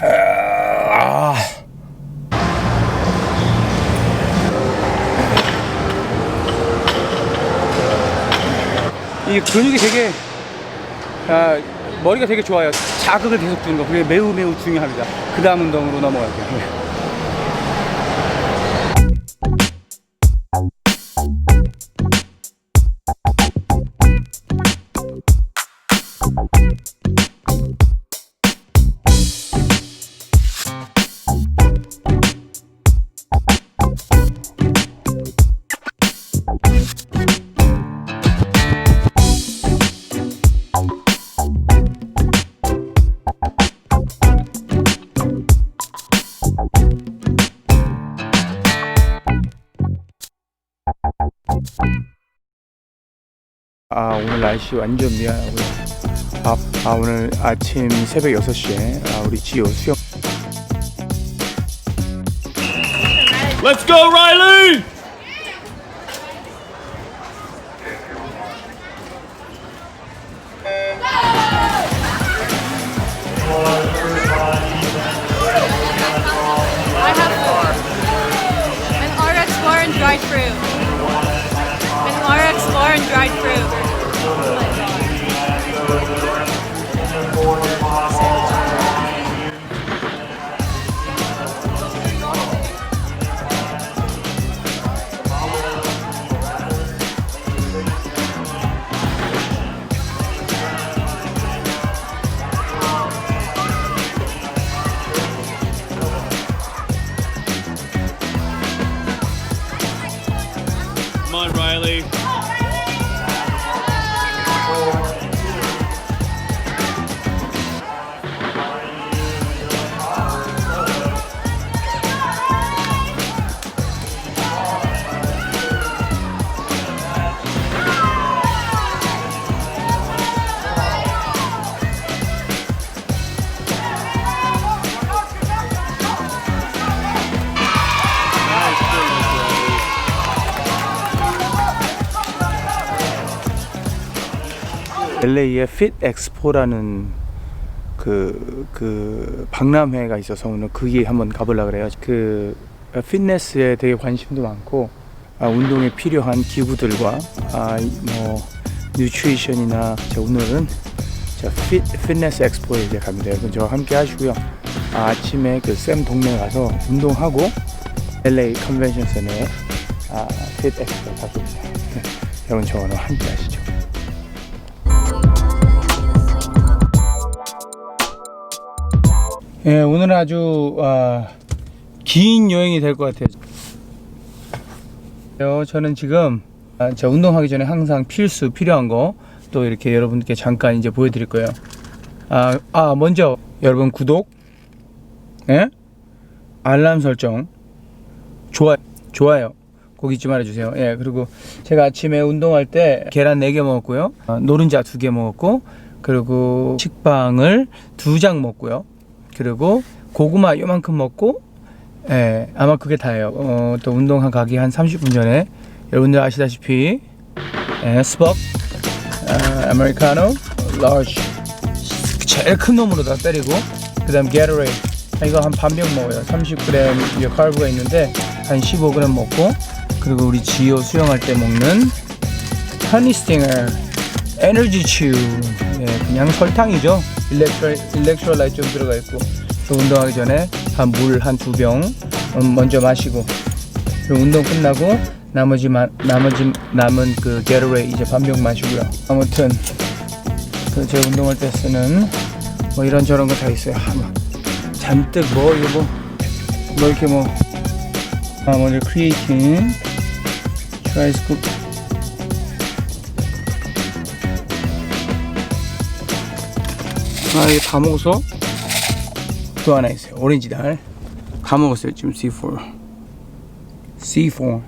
아. 이 근육이 되게 아, 머리가 되게 좋아요. 자극을 계속 주는 거 그게 매우 매우 중요합니다. 그 다음 운동으로 넘어갈게요. 날씨 완전 미안하고요. 아, 아 오늘 아침 새벽 6시에 아, 우리 지호 수영 Let's go, Riley! I have four. An RX bar and dried fruit. An RX bar and dried fruit. LA의 핏 엑스포라는 그, 그 박람회가 있어서 오늘 거기 한번 가보려고 그래요. 그 피트니스에 되게 관심도 많고 아, 운동에 필요한 기구들과 아, 이뭐 뉴트리션이나 자, 오늘은 자, 핏, 피트니스 엑스포에 이제 갑니다. 여러분 저와 함께 하시고요. 아, 아침에 그 쌤 동네 가서 운동하고 LA 컨벤션 센터에 아, 핏 엑스포 가고 있어요. 네, 여러분 저와 함께 하시죠. 예, 오늘은 아주 아, 긴 여행이 될 것 같아요. 어, 저는 지금 아, 저 운동하기 전에 항상 필수 필요한 거 또 이렇게 여러분께 잠깐 이제 보여드릴 거예요. 아, 아 먼저 여러분 구독, 예? 알람 설정, 좋아 좋아요. 꼭 잊지 말아주세요. 예, 그리고 제가 아침에 운동할 때 계란 4개 먹었고요. 아, 노른자 2개 먹었고, 그리고 식빵을 2장 먹고요. 그리고 고구마 요만큼 먹고, 예, 아마 그게 다예요. 어, 또 운동 가기 한 30분 전에 여러분들 아시다시피, 예, 스벅, 아, 아메리카노, 라지, 제일 큰 놈으로 다 때리고, 그 다음 게러레이. 이거 한 반병 먹어요. 30g 이 카르브가 있는데 한 15g 먹고 그리고 우리 지효 수영할 때 먹는 허니 스팅어 에너지 츄 예, 그냥 설탕이죠. 일렉트로 일렉트로라이트 좀 들어가 있고 또 운동하기 전에 한 물 한 두병 음, 먼저 마시고 그리고 운동 끝나고 나머지 마, 나머지 남은 그 게러레이 이제 반병 마시고요. 아무튼 그 제가 운동할 때 쓰는 뭐 이런 저런 거 다 있어요. 아마 잔뜩 뭐 이거 뭐, 뭐 이렇게 뭐 아, 먼저 크리에이틴 트라이스쿱 아 이게 다 먹어서 또 하나 있어요. 오렌지 달. 다 먹었어요 지금 C4 C4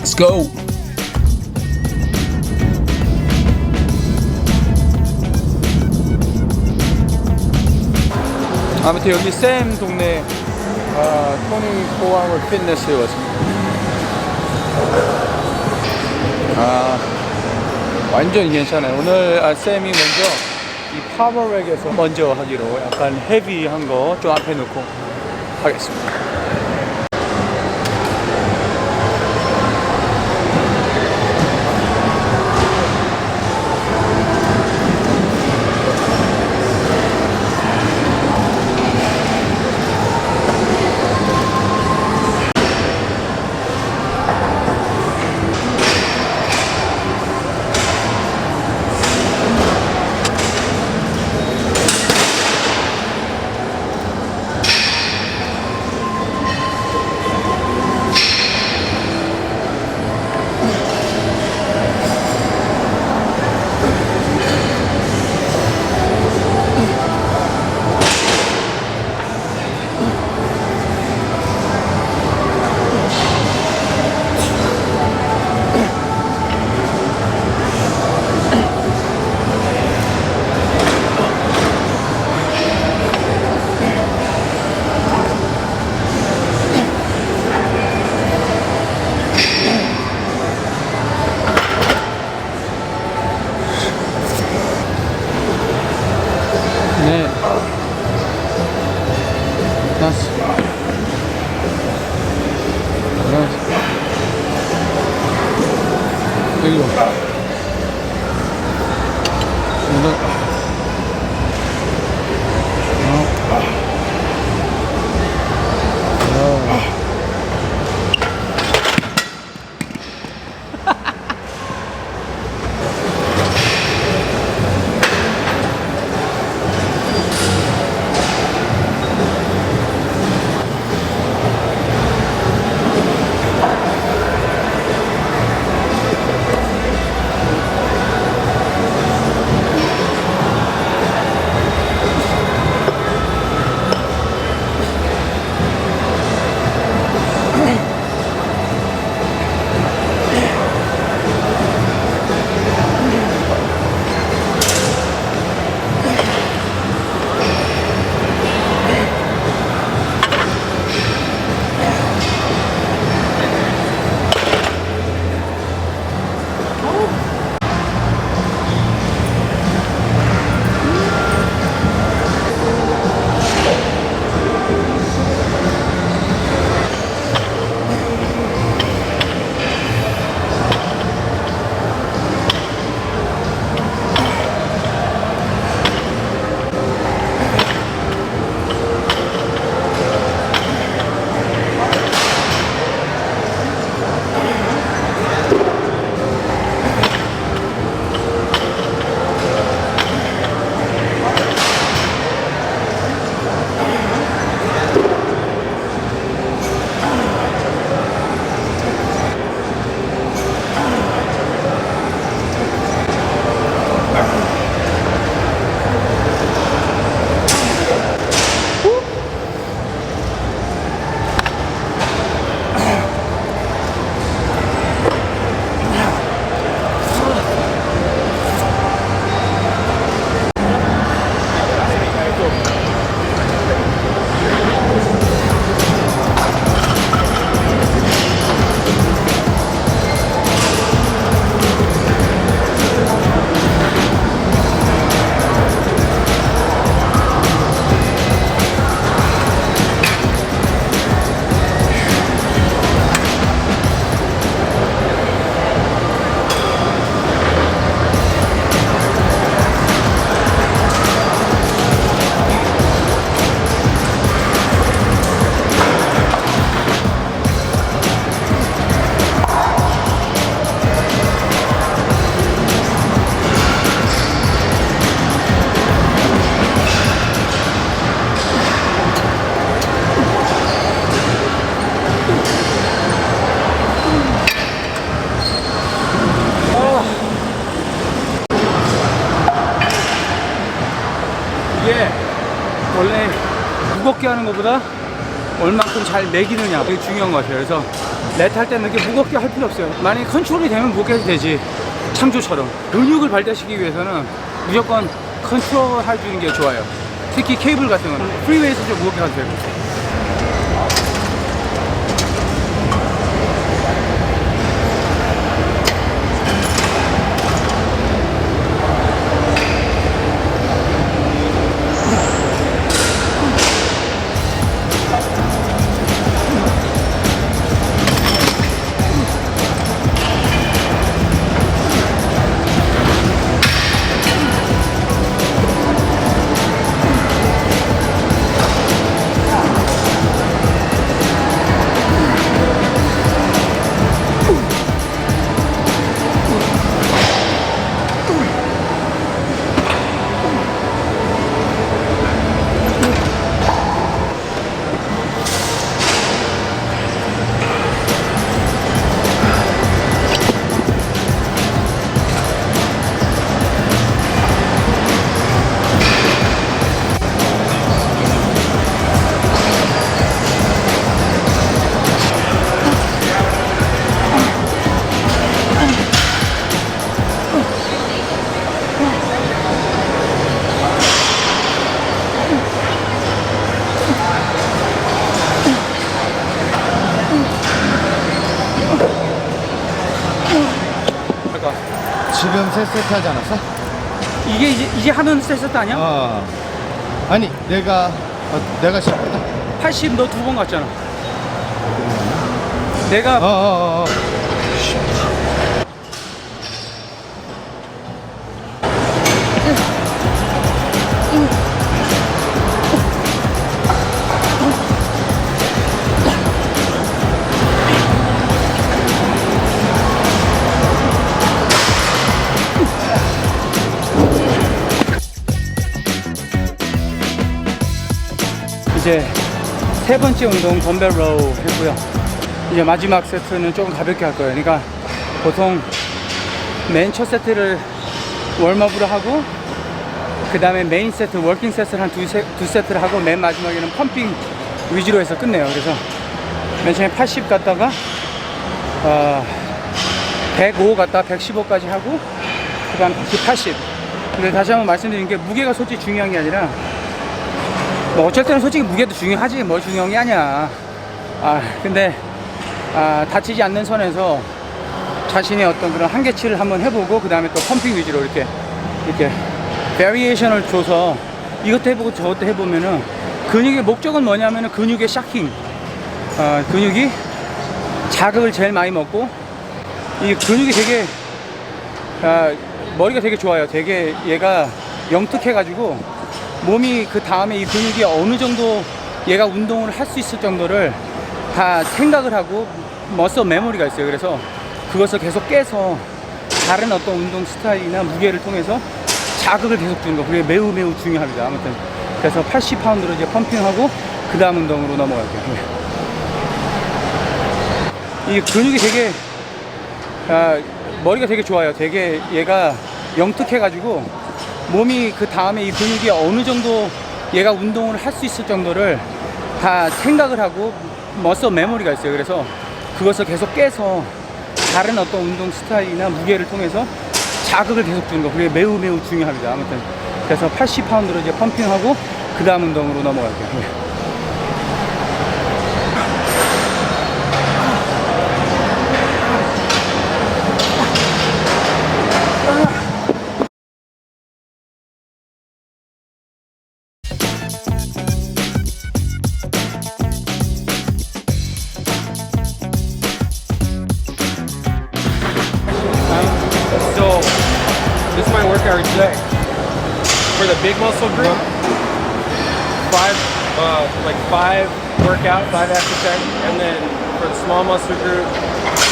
Let's go. 아무튼 여기 샘 동네 아, 토니 포아워 피트니스에 왔습니다. 아, 완전 괜찮아요. 오늘 아, 쌤이 먼저 이 파워렉에서 먼저 하기로 약간 헤비한 거 좀 앞에 놓고 하겠습니다. 것보다 얼만큼 잘 매기느냐. 그게 중요한 것 같아요. 그래서 렛할 때는 이렇게 무겁게 할 필요 없어요. 만약에 컨트롤이 되면 무겁게 해도 되지. 창조처럼. 근육을 발달시키기 위해서는 무조건 컨트롤 해주는 게 좋아요. 특히 케이블 같은 거는 프리웨이에서 좀 무겁게 가도 되고. 세 세트 하지 않았어? 이게 이제, 이제 하는 세트 아니야? 어. 아니, 내가, 어, 내가 시작했다. 80 너 두 번 갔잖아. 내가 어, 어, 어. 어. 이제 세 번째 운동 덤벨 로우 했고요. 이제 마지막 세트는 조금 가볍게 할 거예요. 그러니까 보통 맨 첫 세트를 웜업으로 하고 그 다음에 메인 세트, 워킹 세트를 한두두 세트를 하고 맨 마지막에는 펌핑 위주로 해서 끝내요. 그래서 맨 처음에 80 갔다가 어, 105 갔다 115까지 하고 그 다음 다시 80. 근데 다시 한번 말씀드린 게 무게가 솔직히 중요한 게 아니라 뭐 때는 솔직히 무게도 중요하지 뭐 중요한 게 아니야. 아 근데 아, 다치지 않는 선에서 자신의 어떤 그런 한계치를 한번 해보고 그 다음에 또 펌핑 위주로 이렇게 이렇게 베리에이션을 줘서 이것도 해보고 저것도 해보면은 근육의 목적은 뭐냐면은 근육의 샤킹 어, 근육이 자극을 제일 많이 먹고 이 근육이 되게 아, 머리가 되게 좋아요. 되게 얘가 영특해 가지고 몸이 그 다음에 이 근육이 어느 정도 얘가 운동을 할 수 있을 정도를 다 생각을 하고 머서 메모리가 있어요. 그래서 그것을 계속 깨서 다른 어떤 운동 스타일이나 무게를 통해서 자극을 계속 주는 거. 그게 매우 매우 중요합니다. 아무튼 그래서 80파운드로 이제 펌핑하고 그 다음 운동으로 넘어갈게요. 이 근육이 되게 아, 머리가 되게 좋아요. 되게 얘가 영특해가지고 몸이 그 다음에 이 근육이 어느 정도 얘가 운동을 할 수 있을 정도를 다 생각을 하고 머서 메모리가 있어요. 그래서 그것을 계속 깨서 다른 어떤 운동 스타일이나 무게를 통해서 자극을 계속 주는 거. 그게 매우 매우 중요합니다. 아무튼 그래서 80파운드로 이제 펌핑하고 그 다음 운동으로 넘어갈게요. This is today. For the big muscle group, five, uh, like five workout, five after ten, and then for the small muscle group,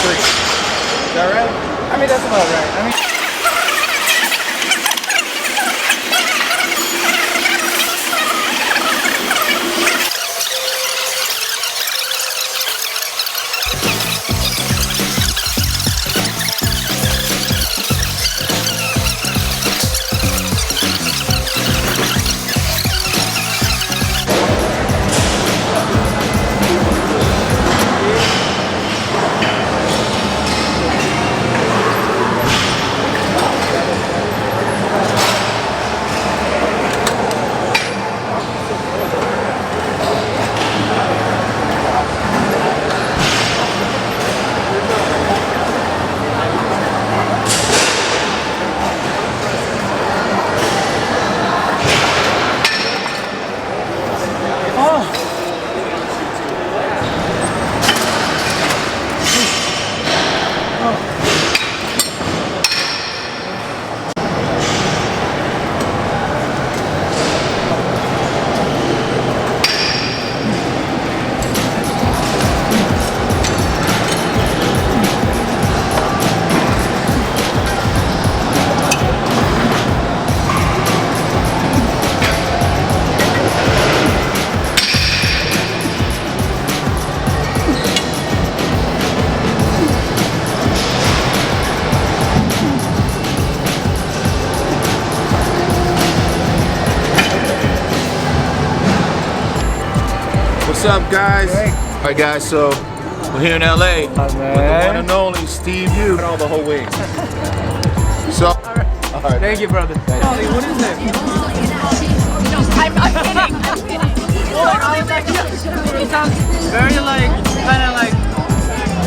three. Is that right? I mean that's about right. I mean up, guys? All right, guys. So we're here in LA with the one and only Steve U. all the whole way. So all right Thank you, brother. I'm, I'm kidding. I'm kidding. Totally It sounds very like, kind of like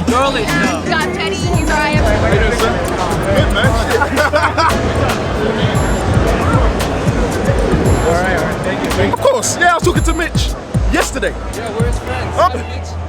girlish though. got Teddy. He's Ryan. of course, yeah, I was talking to Mitch yesterday. Yeah, where's France? Oh.